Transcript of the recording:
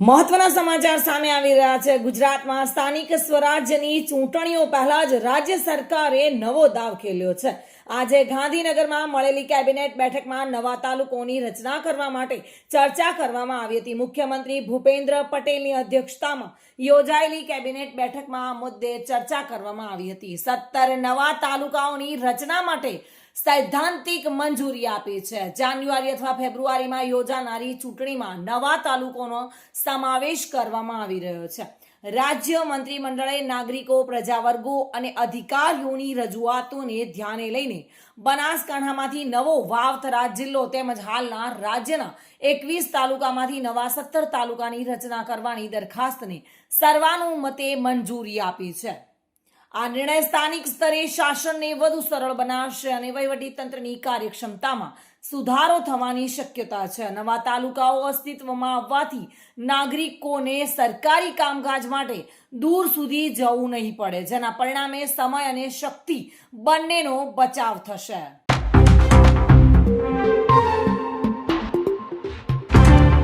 મહત્વના સમાચાર સામે આવી રહ્યા છે. ગુજરાતમાં સ્થાનિક સ્વરાજ્યની ચૂંટણીઓ પહેલા જ રાજ્ય સરકારે નવો દાવ ખેલ્યો છે. આજે ગાંધીનગરમાં મળેલી કેબિનેટ બેઠકમાં નવા તાલુકોની રચના કરવા માટે ચર્ચા કરવામાં આવી હતી. મુખ્યમંત્રી ભૂપેન્દ્ર પટેલની અધ્યક્ષતામાં યોજાયેલી કેબિનેટ બેઠકમાં આ મુદ્દે ચર્ચા કરવામાં આવી હતી. સત્તર નવા તાલુકાઓની રચના માટે સૈદ્ધાંતિક મંજૂરી આપી છે. જાન્યુઆરી અથવા ફેબ્રુઆરીમાં યોજાનારી ચૂંટણીમાં નવા તાલુકોનો સમાવેશ કરવામાં આવી રહ્યો છે. રાજ્ય મંત્રીમંડળે નાગરિકો, પ્રજાવર્ગો અને અધિકારીઓની રજૂઆતોને ધ્યાને લઈને બનાસકાંઠામાંથી નવો વાવથરા જિલ્લો તેમજ હાલના રાજ્યના એકવીસ તાલુકામાંથી નવા સત્તર તાલુકાની રચના કરવાની દરખાસ્તને સર્વાનુમતે મંજૂરી આપી છે. આ નિર્ણય સ્થાનિક સ્તરે શાસનને વધુ સરળ બનાવશે અને વહીવટી તંત્રની કાર્યક્ષમતામાં સુધારો થવાની શક્યતા છે. નવા તાલુકાઓ અસ્તિત્વમાં આવવાથી નાગરિકોને સરકારી કામકાજ માટે દૂર સુધી જવું નહીં પડે, જેના પરિણામે સમય અને શક્તિ બંનેનો બચાવ થશે.